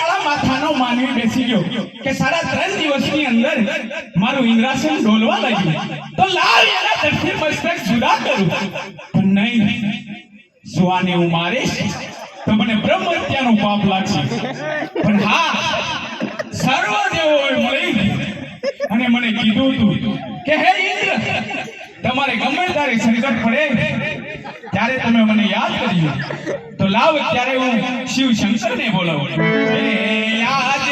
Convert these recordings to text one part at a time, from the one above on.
વાળા માથાનો માની બેસી ગયો કે સાડા ત્રણ દિવસની અંદર મારું ઇન્દ્રાસન ડોલવા લાગ્યું. તો લાલ એના ધરતી મસ્તક જુદા કરું પણ નહીં સુવાને હું મારીશ, તો મને બ્રહ્મ હત્યાનો પાપ લાગશે. પણ હા સર્વ દેવો મળી અને મને કીધું હતું કે, હે ઇન્દ્ર, તમારે ગમે તારે સંકટ પડે. ત્યારે તમે મને યાદ કર્યું તો લાવ ત્યારે હું શિવ શંકરને બોલાવું હે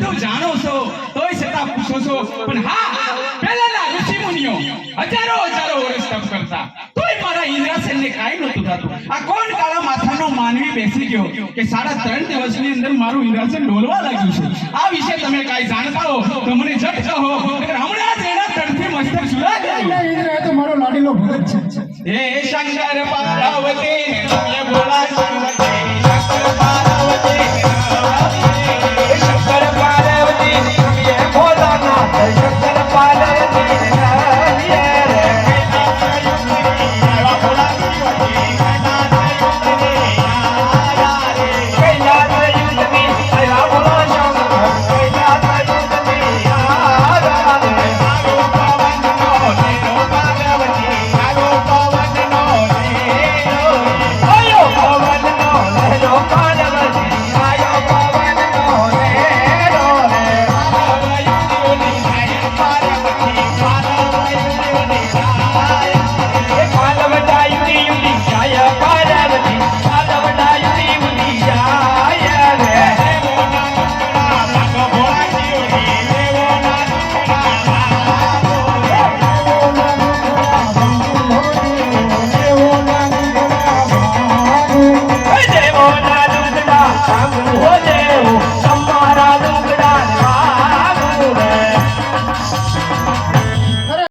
બધું જાણો છો તોય છતાં પૂછો છો. પણ હા પહેલાના ઋષિ મુનિઓ હજારો હજારો વર્ષ તપ કરતા. તોય મારા ઇન્દ્રાસનને કાઈ નતું થતું. આ કોણ કાળા માથાનો માનવી બેસી ગયો કે સાડા ત્રણ દિવસની અંદર મારું ઇન્દ્રાસન ડોલવા લાગ્યું છે? આ વિશે તમે કાઈ જાણતા હો તો મને જટ કહો હમણાં જ એના તરફથી મસ્તક સુરા ગયું ઇન્દ્ર એ તો મારો લાડીલો ભગત છે. હે શંકર પાર્વતી તમે બોલા શંકર પાર્વતી